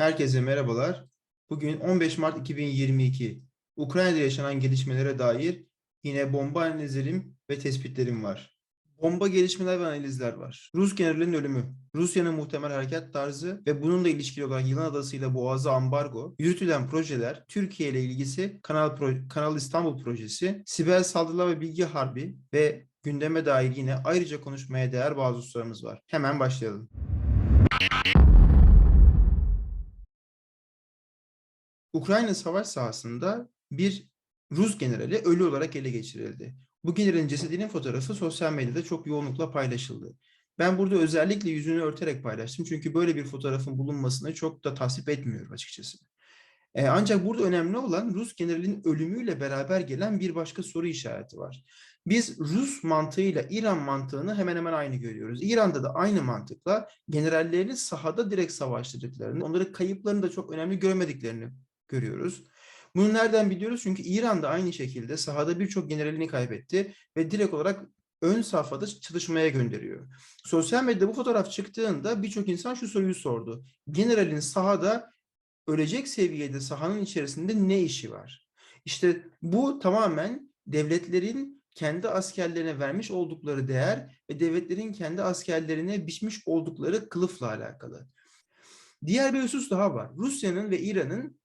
Herkese merhabalar. Bugün 15 Mart 2022. Ukrayna'da yaşanan gelişmelere dair yine bomba analizlerim ve tespitlerim var. Bomba gelişmeler ve analizler var. Rus generalinin ölümü, Rusya'nın muhtemel hareket tarzı ve bununla ilişkili olarak Yılan Adası ile Boğaz'a ambargo, yürütülen projeler, Türkiye ile ilgisi Kanal, Pro- Kanal İstanbul projesi, siber saldırılar ve bilgi harbi ve gündeme dair yine ayrıca konuşmaya değer bazı hususlarımız var. Hemen başlayalım. Ukrayna savaş sahasında bir Rus generali ölü olarak ele geçirildi. Bu generalin cesedinin fotoğrafı sosyal medyada çok yoğunlukla paylaşıldı. Ben burada özellikle yüzünü örterek paylaştım çünkü böyle bir fotoğrafın bulunmasını çok da tasvip etmiyorum açıkçası. E, ancak burada önemli olan Rus generalin ölümüyle beraber gelen bir başka soru işareti var. Biz Rus mantığıyla İran mantığını hemen hemen aynı görüyoruz. İran'da da aynı mantıkla generallerini sahada direkt savaştırdıklarını, onları kayıplarını da çok önemli görmediklerini görüyoruz. Bunu nereden biliyoruz? Çünkü İran da aynı şekilde sahada birçok generalini kaybetti ve direkt olarak ön safhada çalışmaya gönderiyor. Sosyal medyada bu fotoğraf çıktığında birçok insan şu soruyu sordu. Generalin sahada ölecek seviyede sahanın içerisinde ne işi var? İşte bu tamamen devletlerin kendi askerlerine vermiş oldukları değer ve devletlerin kendi askerlerine biçmiş oldukları kılıfla alakalı. Diğer bir husus daha var. Rusya'nın ve İran'ın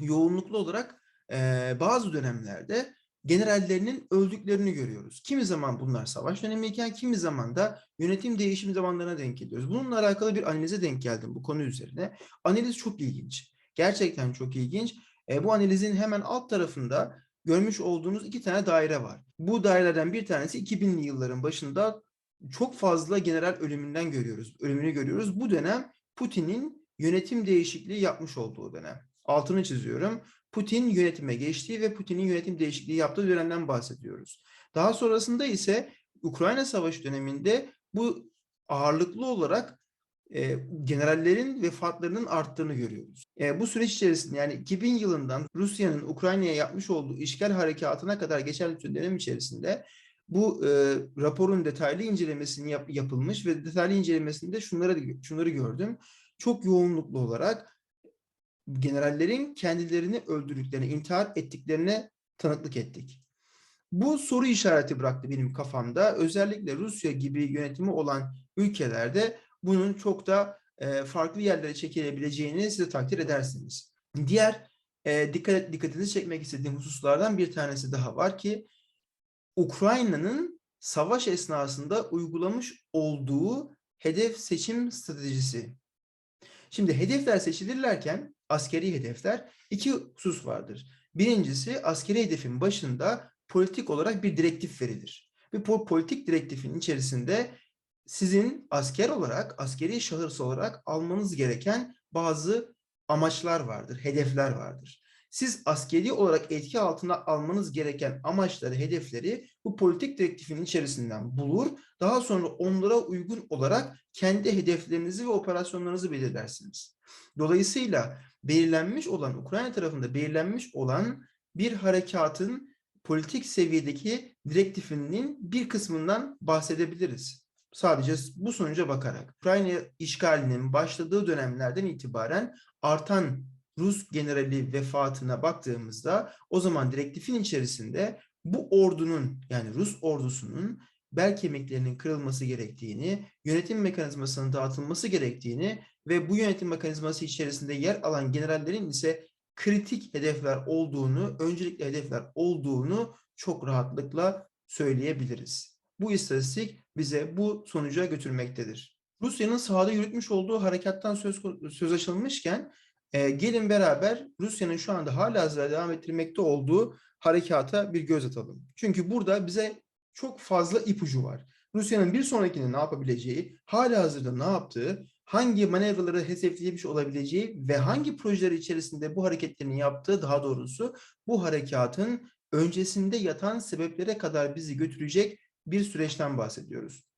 yoğunluklu olarak eee, bazı dönemlerde generallerinin öldüklerini görüyoruz. Kimi zaman bunlar savaş dönemiyken kimi zaman da yönetim değişim zamanlarına denk geliyoruz. Bununla alakalı bir analize denk geldim bu konu üzerine. Analiz çok ilginç. Gerçekten çok ilginç. E, bu analizin hemen alt tarafında görmüş olduğunuz iki tane daire var. Bu dairelerden bir tanesi 2000'li yılların başında çok fazla general ölümünden görüyoruz. Ölümünü görüyoruz. Bu dönem Putin'in yönetim değişikliği yapmış olduğu dönem. Altını çiziyorum. Putin yönetime geçtiği ve Putin'in yönetim değişikliği yaptığı dönemden bahsediyoruz. Daha sonrasında ise Ukrayna Savaşı döneminde bu ağırlıklı olarak e, generallerin vefatlarının arttığını görüyoruz. E, bu süreç içerisinde yani 2000 yılından Rusya'nın Ukrayna'ya yapmış olduğu işgal harekatına kadar geçen bütün dönem içerisinde bu e, raporun detaylı incelemesini yap- yapılmış ve detaylı incelemesinde şunları şunları gördüm. Çok yoğunluklu olarak generallerin kendilerini öldürdüklerine, intihar ettiklerine tanıklık ettik. Bu soru işareti bıraktı benim kafamda. Özellikle Rusya gibi yönetimi olan ülkelerde bunun çok da e, farklı yerlere çekilebileceğini size takdir edersiniz. Diğer e, dikkat dikkatinizi çekmek istediğim hususlardan bir tanesi daha var ki Ukrayna'nın savaş esnasında uygulamış olduğu hedef seçim stratejisi. Şimdi hedefler seçilirlerken askeri hedefler iki husus vardır. Birincisi askeri hedefin başında politik olarak bir direktif verilir. Ve bu politik direktifin içerisinde sizin asker olarak, askeri şahıs olarak almanız gereken bazı amaçlar vardır, hedefler vardır. Siz askeri olarak etki altına almanız gereken amaçları, hedefleri bu politik direktifin içerisinden bulur. Daha sonra onlara uygun olarak kendi hedeflerinizi ve operasyonlarınızı belirlersiniz. Dolayısıyla belirlenmiş olan, Ukrayna tarafında belirlenmiş olan bir harekatın politik seviyedeki direktifinin bir kısmından bahsedebiliriz. Sadece bu sonuca bakarak. Ukrayna işgalinin başladığı dönemlerden itibaren artan Rus generali vefatına baktığımızda o zaman direktifin içerisinde bu ordunun yani Rus ordusunun bel kemiklerinin kırılması gerektiğini, yönetim mekanizmasının dağıtılması gerektiğini ve bu yönetim mekanizması içerisinde yer alan generallerin ise kritik hedefler olduğunu, öncelikli hedefler olduğunu çok rahatlıkla söyleyebiliriz. Bu istatistik bize bu sonuca götürmektedir. Rusya'nın sahada yürütmüş olduğu harekattan söz, söz açılmışken e, gelin beraber Rusya'nın şu anda halihazırda devam ettirmekte olduğu harekata bir göz atalım. Çünkü burada bize çok fazla ipucu var. Rusya'nın bir sonrakinde ne yapabileceği, halihazırda ne yaptığı, hangi manevraları hedeflemiş olabileceği ve hangi projeler içerisinde bu hareketlerini yaptığı daha doğrusu bu harekatın öncesinde yatan sebeplere kadar bizi götürecek bir süreçten bahsediyoruz.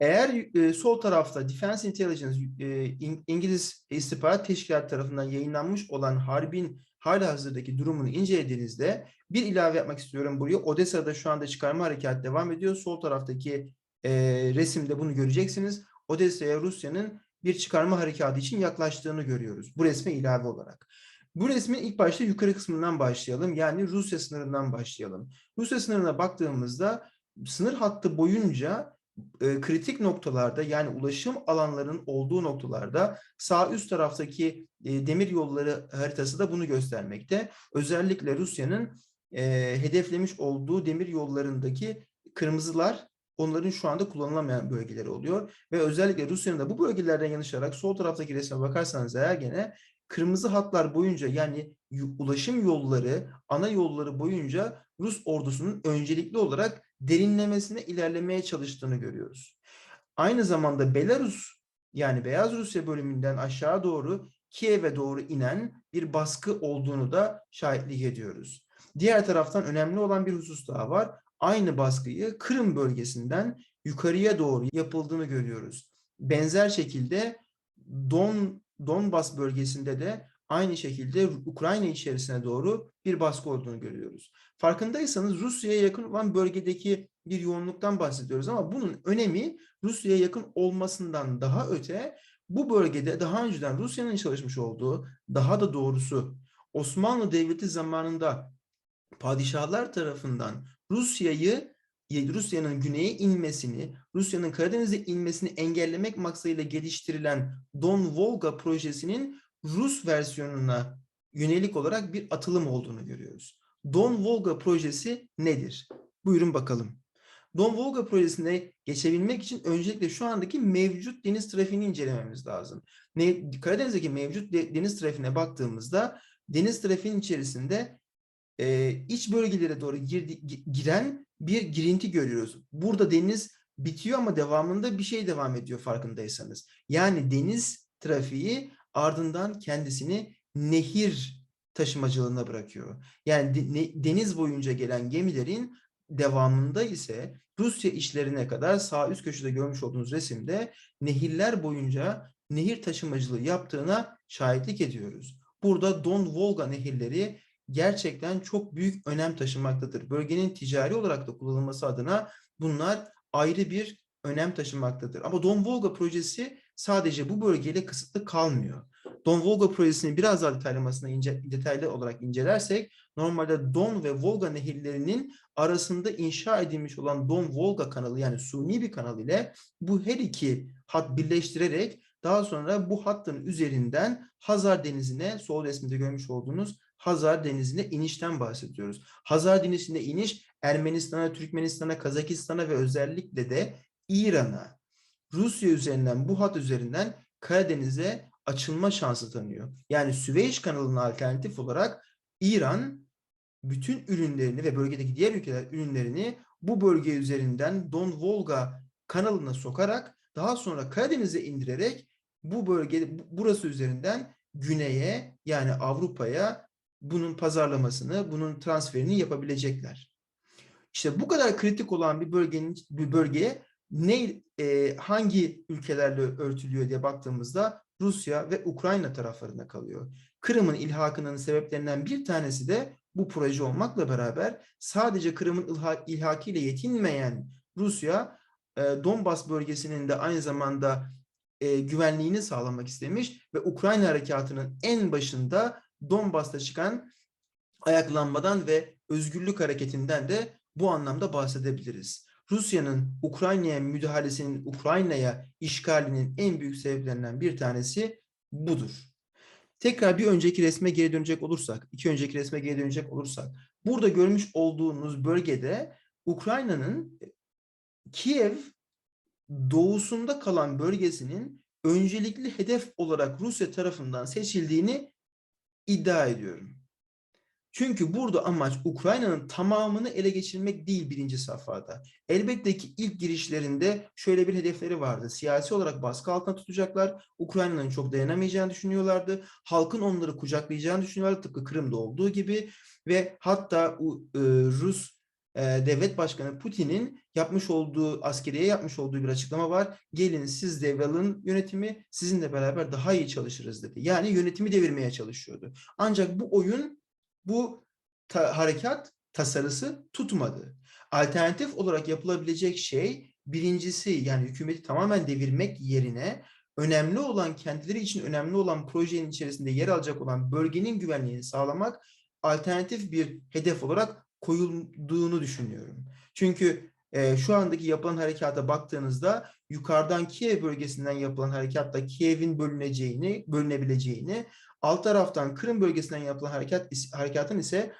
Eğer e, sol tarafta Defense Intelligence e, İng- İngiliz İstihbarat Teşkilatı tarafından yayınlanmış olan harbin halihazırdaki durumunu incelediğinizde bir ilave yapmak istiyorum buraya. Odessa'da şu anda çıkarma harekatı devam ediyor. Sol taraftaki e, resimde bunu göreceksiniz. Odessa'ya Rusya'nın bir çıkarma harekatı için yaklaştığını görüyoruz. Bu resme ilave olarak. Bu resmin ilk başta yukarı kısmından başlayalım. Yani Rusya sınırından başlayalım. Rusya sınırına baktığımızda sınır hattı boyunca e, kritik noktalarda yani ulaşım alanlarının olduğu noktalarda sağ üst taraftaki e, demir yolları haritası da bunu göstermekte. Özellikle Rusya'nın e, hedeflemiş olduğu demir yollarındaki kırmızılar onların şu anda kullanılamayan bölgeleri oluyor. Ve özellikle Rusya'nın da bu bölgelerden yanışarak sol taraftaki resme bakarsanız eğer gene kırmızı hatlar boyunca yani ulaşım yolları, ana yolları boyunca Rus ordusunun öncelikli olarak derinlemesine ilerlemeye çalıştığını görüyoruz. Aynı zamanda Belarus yani Beyaz Rusya bölümünden aşağı doğru Kiev'e doğru inen bir baskı olduğunu da şahitlik ediyoruz. Diğer taraftan önemli olan bir husus daha var. Aynı baskıyı Kırım bölgesinden yukarıya doğru yapıldığını görüyoruz. Benzer şekilde Don Donbas bölgesinde de aynı şekilde Ukrayna içerisine doğru bir baskı olduğunu görüyoruz. Farkındaysanız Rusya'ya yakın olan bölgedeki bir yoğunluktan bahsediyoruz ama bunun önemi Rusya'ya yakın olmasından daha öte bu bölgede daha önceden Rusya'nın çalışmış olduğu daha da doğrusu Osmanlı Devleti zamanında padişahlar tarafından Rusya'yı Rusya'nın güneye inmesini, Rusya'nın Karadeniz'e inmesini engellemek maksadıyla geliştirilen Don Volga projesinin Rus versiyonuna yönelik olarak bir atılım olduğunu görüyoruz. Don Volga projesi nedir? Buyurun bakalım. Don Volga projesine geçebilmek için öncelikle şu andaki mevcut deniz trafiğini incelememiz lazım. Ne, Karadeniz'deki mevcut de- deniz trafiğine baktığımızda deniz trafiğinin içerisinde e, iç bölgelere doğru girdi, gi- giren bir girinti görüyoruz. Burada deniz bitiyor ama devamında bir şey devam ediyor farkındaysanız. Yani deniz trafiği ardından kendisini nehir taşımacılığına bırakıyor. Yani deniz boyunca gelen gemilerin devamında ise Rusya işlerine kadar sağ üst köşede görmüş olduğunuz resimde nehirler boyunca nehir taşımacılığı yaptığına şahitlik ediyoruz. Burada Don Volga nehirleri gerçekten çok büyük önem taşımaktadır. Bölgenin ticari olarak da kullanılması adına bunlar ayrı bir önem taşımaktadır. Ama Don Volga projesi sadece bu bölgeyle kısıtlı kalmıyor. Don Volga projesinin biraz daha detaylamasına ince, detaylı olarak incelersek normalde Don ve Volga nehirlerinin arasında inşa edilmiş olan Don Volga kanalı yani suni bir kanal ile bu her iki hat birleştirerek daha sonra bu hattın üzerinden Hazar Denizi'ne sol resminde görmüş olduğunuz Hazar Denizi'ne inişten bahsediyoruz. Hazar Denizi'ne iniş Ermenistan'a, Türkmenistan'a, Kazakistan'a ve özellikle de İran'a, Rusya üzerinden bu hat üzerinden Karadeniz'e açılma şansı tanıyor. Yani Süveyş kanalına alternatif olarak İran bütün ürünlerini ve bölgedeki diğer ülkeler ürünlerini bu bölge üzerinden Don Volga kanalına sokarak daha sonra Karadeniz'e indirerek bu bölge bu- burası üzerinden güneye yani Avrupa'ya bunun pazarlamasını, bunun transferini yapabilecekler. İşte bu kadar kritik olan bir bölgenin bir bölgeye ne e, hangi ülkelerle örtülüyor diye baktığımızda Rusya ve Ukrayna taraflarında kalıyor. Kırım'ın ilhakının sebeplerinden bir tanesi de bu proje olmakla beraber sadece Kırım'ın ilha, ilhakiyle yetinmeyen Rusya e, Donbas bölgesinin de aynı zamanda e, güvenliğini sağlamak istemiş ve Ukrayna harekatının en başında Donbas'ta çıkan ayaklanmadan ve özgürlük hareketinden de bu anlamda bahsedebiliriz. Rusya'nın Ukrayna'ya müdahalesinin, Ukrayna'ya işgalinin en büyük sebeplerinden bir tanesi budur. Tekrar bir önceki resme geri dönecek olursak, iki önceki resme geri dönecek olursak, burada görmüş olduğunuz bölgede Ukrayna'nın Kiev doğusunda kalan bölgesinin öncelikli hedef olarak Rusya tarafından seçildiğini iddia ediyorum. Çünkü burada amaç Ukrayna'nın tamamını ele geçirmek değil birinci safhada. Elbette ki ilk girişlerinde şöyle bir hedefleri vardı. Siyasi olarak baskı altına tutacaklar. Ukrayna'nın çok dayanamayacağını düşünüyorlardı. Halkın onları kucaklayacağını düşünüyorlardı. Tıpkı Kırım'da olduğu gibi. Ve hatta e, Rus e, devlet başkanı Putin'in yapmış olduğu, askeriye yapmış olduğu bir açıklama var. Gelin siz devralın yönetimi, sizinle beraber daha iyi çalışırız dedi. Yani yönetimi devirmeye çalışıyordu. Ancak bu oyun bu ta- harekat tasarısı tutmadı. Alternatif olarak yapılabilecek şey birincisi yani hükümeti tamamen devirmek yerine önemli olan, kendileri için önemli olan projenin içerisinde yer alacak olan bölgenin güvenliğini sağlamak alternatif bir hedef olarak koyulduğunu düşünüyorum. Çünkü e, şu andaki yapılan harekata baktığınızda yukarıdan Kiev bölgesinden yapılan harekatta Kiev'in bölüneceğini, bölünebileceğini, alt taraftan Kırım bölgesinden yapılan harekat harekatın ise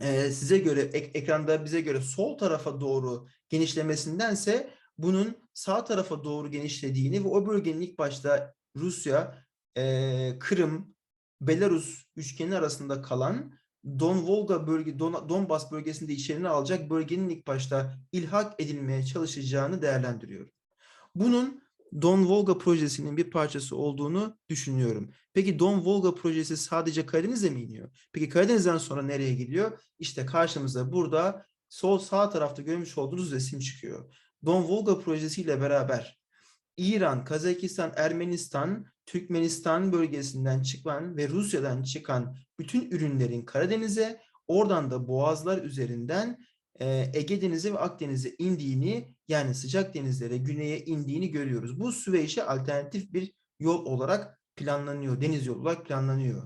e, size göre ek- ekranda bize göre sol tarafa doğru genişlemesindense bunun sağ tarafa doğru genişlediğini ve o bölgenin ilk başta Rusya, e, Kırım, Belarus üçgeni arasında kalan Don Volga bölge, Don, Donbas bölgesinde içerine alacak bölgenin ilk başta ilhak edilmeye çalışacağını değerlendiriyorum. Bunun Don Volga projesinin bir parçası olduğunu düşünüyorum. Peki Don Volga projesi sadece Karadeniz'e mi iniyor? Peki Karadeniz'den sonra nereye gidiyor? İşte karşımıza burada sol sağ tarafta görmüş olduğunuz resim çıkıyor. Don Volga projesiyle beraber İran, Kazakistan, Ermenistan, Türkmenistan bölgesinden çıkan ve Rusya'dan çıkan bütün ürünlerin Karadeniz'e, oradan da boğazlar üzerinden e, Ege Denizi ve Akdeniz'e indiğini yani sıcak denizlere, güneye indiğini görüyoruz. Bu Süveyş'e alternatif bir yol olarak planlanıyor, deniz yolu olarak planlanıyor.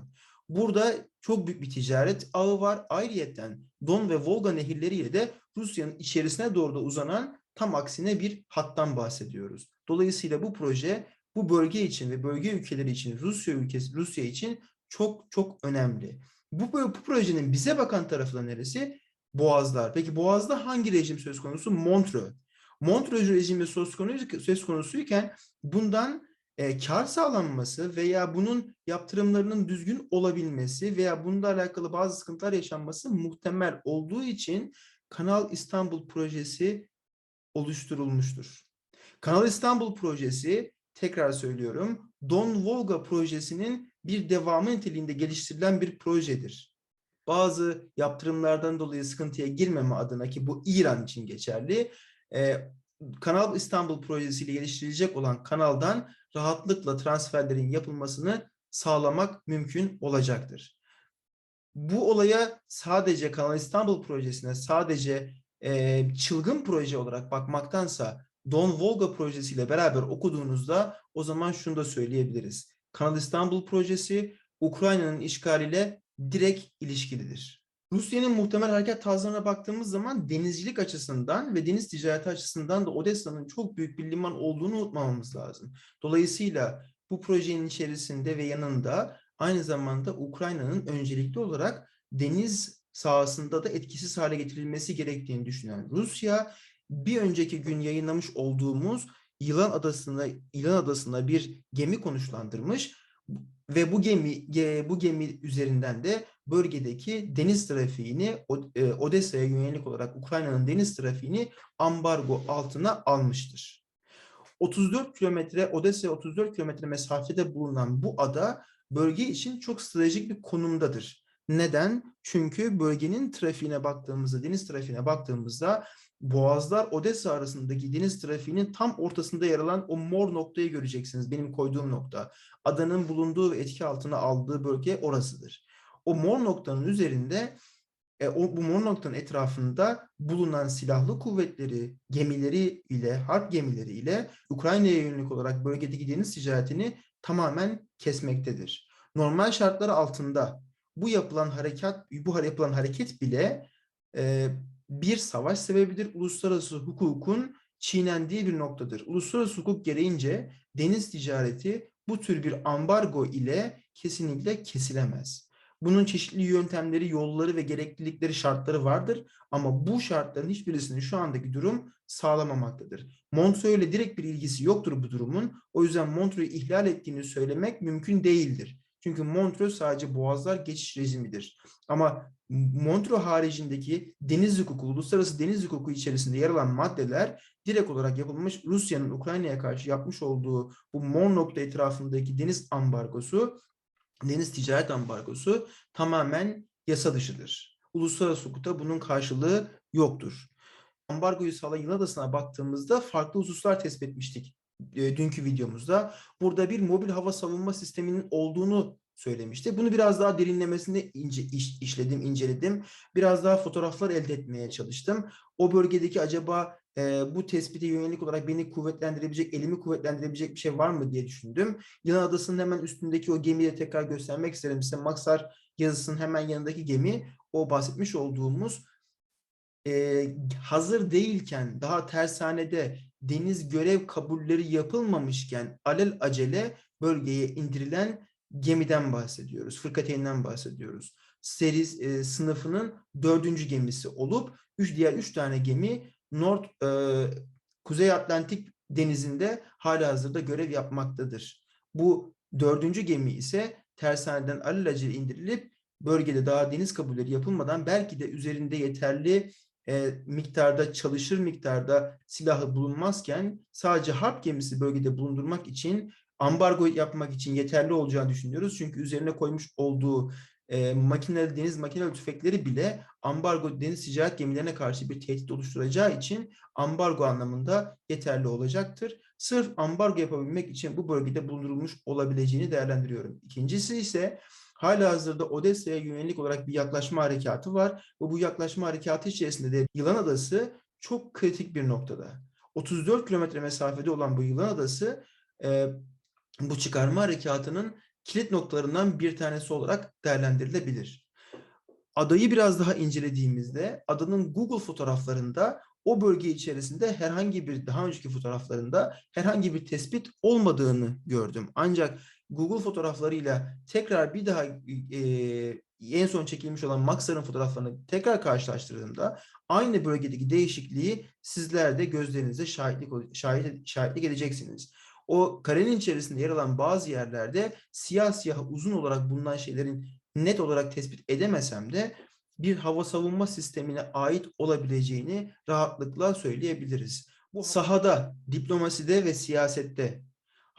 Burada çok büyük bir ticaret ağı var. Ayrıyeten Don ve Volga nehirleriyle de Rusya'nın içerisine doğru da uzanan tam aksine bir hattan bahsediyoruz. Dolayısıyla bu proje bu bölge için ve bölge ülkeleri için Rusya ülkesi Rusya için çok çok önemli. Bu, bu projenin bize bakan tarafı da neresi? Boğazlar. Peki Boğaz'da hangi rejim söz konusu? Montreux. Montreux rejimi söz konusu söz konusuyken bundan e, kar sağlanması veya bunun yaptırımlarının düzgün olabilmesi veya bununla alakalı bazı sıkıntılar yaşanması muhtemel olduğu için Kanal İstanbul projesi oluşturulmuştur. Kanal İstanbul projesi tekrar söylüyorum Don Volga projesinin bir devamı niteliğinde geliştirilen bir projedir. Bazı yaptırımlardan dolayı sıkıntıya girmeme adına ki bu İran için geçerli. E, Kanal İstanbul projesiyle geliştirilecek olan kanaldan rahatlıkla transferlerin yapılmasını sağlamak mümkün olacaktır. Bu olaya sadece Kanal İstanbul projesine sadece e, çılgın proje olarak bakmaktansa Don Volga projesiyle beraber okuduğunuzda o zaman şunu da söyleyebiliriz. Kanal İstanbul projesi Ukrayna'nın işgaliyle direkt ilişkilidir. Rusya'nın muhtemel hareket tarzlarına baktığımız zaman denizcilik açısından ve deniz ticareti açısından da Odessa'nın çok büyük bir liman olduğunu unutmamamız lazım. Dolayısıyla bu projenin içerisinde ve yanında aynı zamanda Ukrayna'nın öncelikli olarak deniz sahasında da etkisiz hale getirilmesi gerektiğini düşünen Rusya bir önceki gün yayınlamış olduğumuz Yılan Adası'na Yılan Adası'na bir gemi konuşlandırmış ve bu gemi bu gemi üzerinden de bölgedeki deniz trafiğini e, Odessa'ya yönelik olarak Ukrayna'nın deniz trafiğini ambargo altına almıştır. 34 kilometre Odessa'ya 34 kilometre mesafede bulunan bu ada bölge için çok stratejik bir konumdadır. Neden? Çünkü bölgenin trafiğine baktığımızda, deniz trafiğine baktığımızda Boğazlar Odessa arasındaki deniz trafiğinin tam ortasında yer alan o mor noktayı göreceksiniz. Benim koyduğum nokta. Adanın bulunduğu ve etki altına aldığı bölge orasıdır. O mor noktanın üzerinde e, o, bu mor noktanın etrafında bulunan silahlı kuvvetleri, gemileri ile, harp gemileri ile Ukrayna'ya yönelik olarak bölgedeki deniz ticaretini tamamen kesmektedir. Normal şartlar altında bu yapılan harekat, bu yapılan hareket bile e, bir savaş sebebidir. Uluslararası hukukun çiğnendiği bir noktadır. Uluslararası hukuk gereğince deniz ticareti bu tür bir ambargo ile kesinlikle kesilemez. Bunun çeşitli yöntemleri, yolları ve gereklilikleri, şartları vardır. Ama bu şartların hiçbirisinin şu andaki durum sağlamamaktadır. Montreux ile direkt bir ilgisi yoktur bu durumun. O yüzden Montreux'u ihlal ettiğini söylemek mümkün değildir. Çünkü Montreux sadece boğazlar geçiş rejimidir. Ama Montreux haricindeki deniz hukuku, uluslararası deniz hukuku içerisinde yer alan maddeler direkt olarak yapılmış Rusya'nın Ukrayna'ya karşı yapmış olduğu bu mor nokta etrafındaki deniz ambargosu, deniz ticaret ambargosu tamamen yasa dışıdır. Uluslararası hukukta bunun karşılığı yoktur. Ambargoyu sağlayan Yunan adasına baktığımızda farklı hususlar tespit etmiştik e, dünkü videomuzda. Burada bir mobil hava savunma sisteminin olduğunu söylemişti. Bunu biraz daha derinlemesine ince, iş- işledim, inceledim. Biraz daha fotoğraflar elde etmeye çalıştım. O bölgedeki acaba e, bu tespite yönelik olarak beni kuvvetlendirebilecek, elimi kuvvetlendirebilecek bir şey var mı diye düşündüm. Yılan Adası'nın hemen üstündeki o gemiyi de tekrar göstermek isterim size. Maksar yazısının hemen yanındaki gemi o bahsetmiş olduğumuz e, hazır değilken daha tersanede deniz görev kabulleri yapılmamışken alel acele bölgeye indirilen gemiden bahsediyoruz. Fırkateyn'den bahsediyoruz. Seri e, sınıfının dördüncü gemisi olup üç, diğer üç tane gemi North, e, Kuzey Atlantik denizinde halihazırda görev yapmaktadır. Bu dördüncü gemi ise tersaneden alelacele indirilip bölgede daha deniz kabulleri yapılmadan belki de üzerinde yeterli e, miktarda çalışır miktarda silahı bulunmazken sadece harp gemisi bölgede bulundurmak için ambargo yapmak için yeterli olacağını düşünüyoruz. Çünkü üzerine koymuş olduğu e, makineli deniz makineli tüfekleri bile ambargo deniz ticaret gemilerine karşı bir tehdit oluşturacağı için ambargo anlamında yeterli olacaktır. Sırf ambargo yapabilmek için bu bölgede bulundurulmuş olabileceğini değerlendiriyorum. İkincisi ise Halihazırda Odessa'ya yönelik olarak bir yaklaşma harekatı var ve bu yaklaşma harekatı içerisinde de Yılan Adası çok kritik bir noktada. 34 kilometre mesafede olan bu Yılan Adası e, bu çıkarma harekatının kilit noktalarından bir tanesi olarak değerlendirilebilir. Adayı biraz daha incelediğimizde adanın Google fotoğraflarında o bölge içerisinde herhangi bir daha önceki fotoğraflarında herhangi bir tespit olmadığını gördüm. Ancak Google fotoğraflarıyla tekrar bir daha e, en son çekilmiş olan Maxar'ın fotoğraflarını tekrar karşılaştırdığımda aynı bölgedeki değişikliği sizler de gözlerinize şahitlik, şahit, şahitlik edeceksiniz. O karenin içerisinde yer alan bazı yerlerde siyah siyah uzun olarak bulunan şeylerin net olarak tespit edemesem de bir hava savunma sistemine ait olabileceğini rahatlıkla söyleyebiliriz. Bu sahada, diplomaside ve siyasette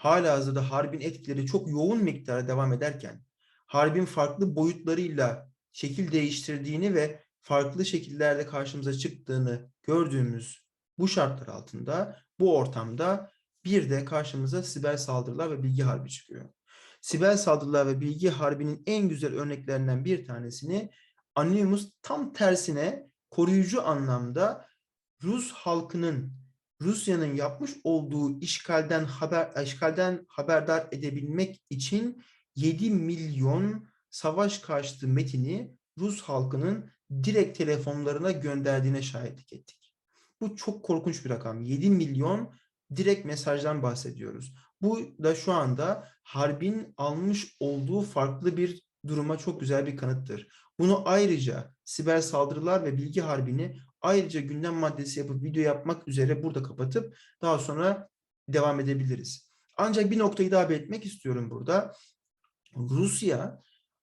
halihazırda harbin etkileri çok yoğun miktara devam ederken, harbin farklı boyutlarıyla şekil değiştirdiğini ve farklı şekillerde karşımıza çıktığını gördüğümüz bu şartlar altında, bu ortamda bir de karşımıza siber saldırılar ve bilgi harbi çıkıyor. Siber saldırılar ve bilgi harbinin en güzel örneklerinden bir tanesini Anonymous tam tersine koruyucu anlamda Rus halkının Rusya'nın yapmış olduğu işgalden haber işgalden haberdar edebilmek için 7 milyon savaş karşıtı metini Rus halkının direkt telefonlarına gönderdiğine şahitlik ettik. Bu çok korkunç bir rakam. 7 milyon direkt mesajdan bahsediyoruz. Bu da şu anda harbin almış olduğu farklı bir duruma çok güzel bir kanıttır. Bunu ayrıca siber saldırılar ve bilgi harbini ayrıca gündem maddesi yapıp video yapmak üzere burada kapatıp daha sonra devam edebiliriz. Ancak bir noktayı daha belirtmek istiyorum burada. Rusya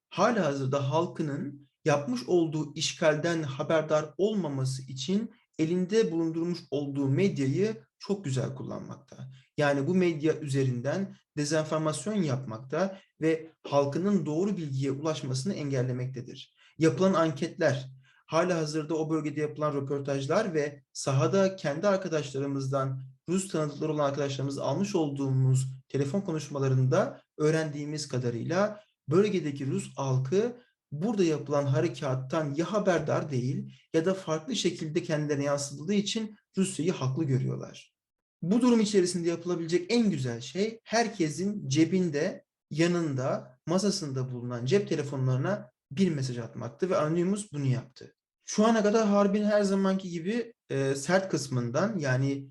hala hazırda halkının yapmış olduğu işgalden haberdar olmaması için elinde bulundurmuş olduğu medyayı çok güzel kullanmakta. Yani bu medya üzerinden dezenformasyon yapmakta ve halkının doğru bilgiye ulaşmasını engellemektedir. Yapılan anketler, hala hazırda o bölgede yapılan röportajlar ve sahada kendi arkadaşlarımızdan Rus tanıdıkları olan arkadaşlarımız almış olduğumuz telefon konuşmalarında öğrendiğimiz kadarıyla bölgedeki Rus halkı burada yapılan harekattan ya haberdar değil ya da farklı şekilde kendilerine yansıtıldığı için Rusya'yı haklı görüyorlar. Bu durum içerisinde yapılabilecek en güzel şey herkesin cebinde, yanında, masasında bulunan cep telefonlarına bir mesaj atmaktı ve Anonymous bunu yaptı. Şu ana kadar harbin her zamanki gibi e, sert kısmından yani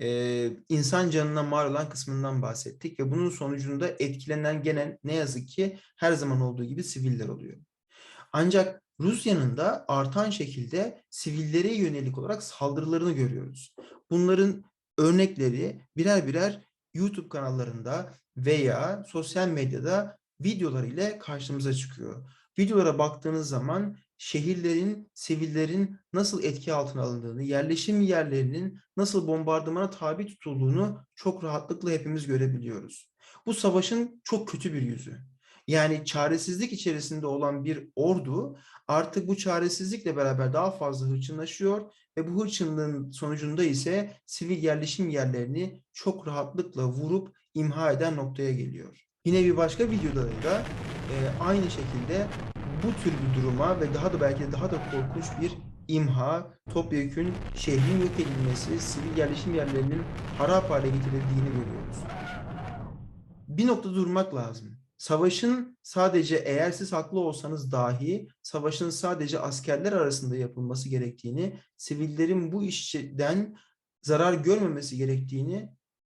e, insan canına mal olan kısmından bahsettik ve bunun sonucunda etkilenen gene ne yazık ki her zaman olduğu gibi siviller oluyor. Ancak Rusya'nın da artan şekilde sivillere yönelik olarak saldırılarını görüyoruz. Bunların örnekleri birer birer YouTube kanallarında veya sosyal medyada videolar ile karşımıza çıkıyor. Videolara baktığınız zaman şehirlerin, sivillerin nasıl etki altına alındığını, yerleşim yerlerinin nasıl bombardımana tabi tutulduğunu çok rahatlıkla hepimiz görebiliyoruz. Bu savaşın çok kötü bir yüzü. Yani çaresizlik içerisinde olan bir ordu artık bu çaresizlikle beraber daha fazla hırçınlaşıyor ve bu hırçınlığın sonucunda ise sivil yerleşim yerlerini çok rahatlıkla vurup imha eden noktaya geliyor. Yine bir başka videoda da e, aynı şekilde bu tür bir duruma ve daha da belki de daha da korkunç bir imha, topyekün şehrin yok edilmesi, sivil yerleşim yerlerinin harap hale getirildiğini görüyoruz. Bir noktada durmak lazım. Savaşın sadece eğer siz haklı olsanız dahi savaşın sadece askerler arasında yapılması gerektiğini, sivillerin bu işten zarar görmemesi gerektiğini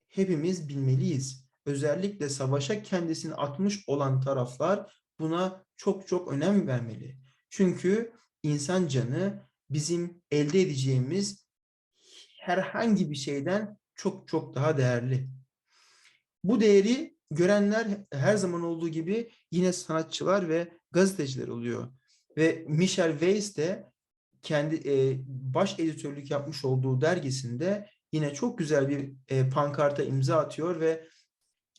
hepimiz bilmeliyiz. Özellikle savaşa kendisini atmış olan taraflar buna çok çok önem vermeli. Çünkü insan canı bizim elde edeceğimiz herhangi bir şeyden çok çok daha değerli. Bu değeri görenler her zaman olduğu gibi yine sanatçılar ve gazeteciler oluyor. Ve Michel Weiss de kendi e, baş editörlük yapmış olduğu dergisinde yine çok güzel bir e, pankarta imza atıyor ve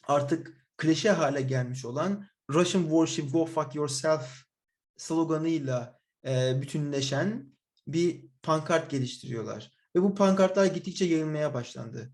artık klişe hale gelmiş olan Russian Warship Go Fuck Yourself sloganıyla e, bütünleşen bir pankart geliştiriyorlar. Ve bu pankartlar gittikçe yayılmaya başlandı.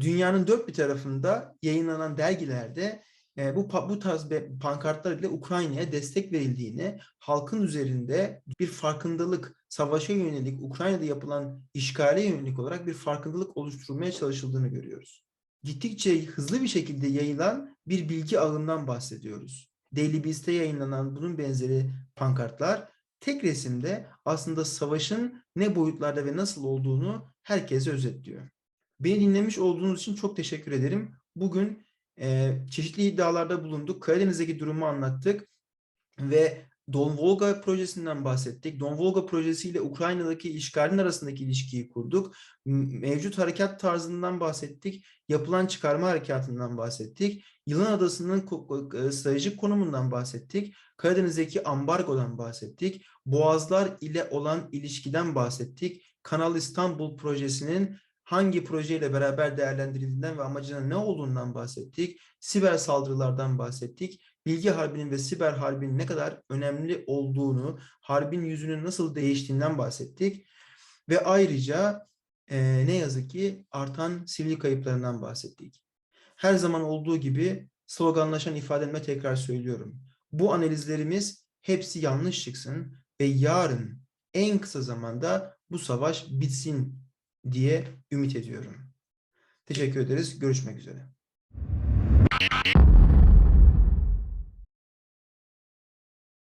Dünyanın dört bir tarafında yayınlanan dergilerde e, bu bu tarz pankartlar ile Ukrayna'ya destek verildiğini, halkın üzerinde bir farkındalık, savaşa yönelik, Ukrayna'da yapılan işgale yönelik olarak bir farkındalık oluşturulmaya çalışıldığını görüyoruz. Gittikçe hızlı bir şekilde yayılan bir bilgi ağından bahsediyoruz. Daily Beast'te yayınlanan bunun benzeri pankartlar tek resimde aslında savaşın ne boyutlarda ve nasıl olduğunu herkese özetliyor. Beni dinlemiş olduğunuz için çok teşekkür ederim. Bugün e, çeşitli iddialarda bulunduk. Karadeniz'deki durumu anlattık ve Don Volga projesinden bahsettik. Don Volga projesiyle Ukrayna'daki işgalin arasındaki ilişkiyi kurduk. Mevcut harekat tarzından bahsettik. Yapılan çıkarma harekatından bahsettik. Yılan Adası'nın stratejik konumundan bahsettik. Karadeniz'deki ambargodan bahsettik. Boğazlar ile olan ilişkiden bahsettik. Kanal İstanbul projesinin hangi projeyle beraber değerlendirildiğinden ve amacının ne olduğundan bahsettik. Siber saldırılardan bahsettik. Bilgi harbinin ve siber harbinin ne kadar önemli olduğunu, harbin yüzünün nasıl değiştiğinden bahsettik. Ve ayrıca e, ne yazık ki artan sivil kayıplarından bahsettik. Her zaman olduğu gibi sloganlaşan ifademe tekrar söylüyorum. Bu analizlerimiz hepsi yanlış çıksın ve yarın en kısa zamanda bu savaş bitsin diye ümit ediyorum. Teşekkür ederiz. Görüşmek üzere.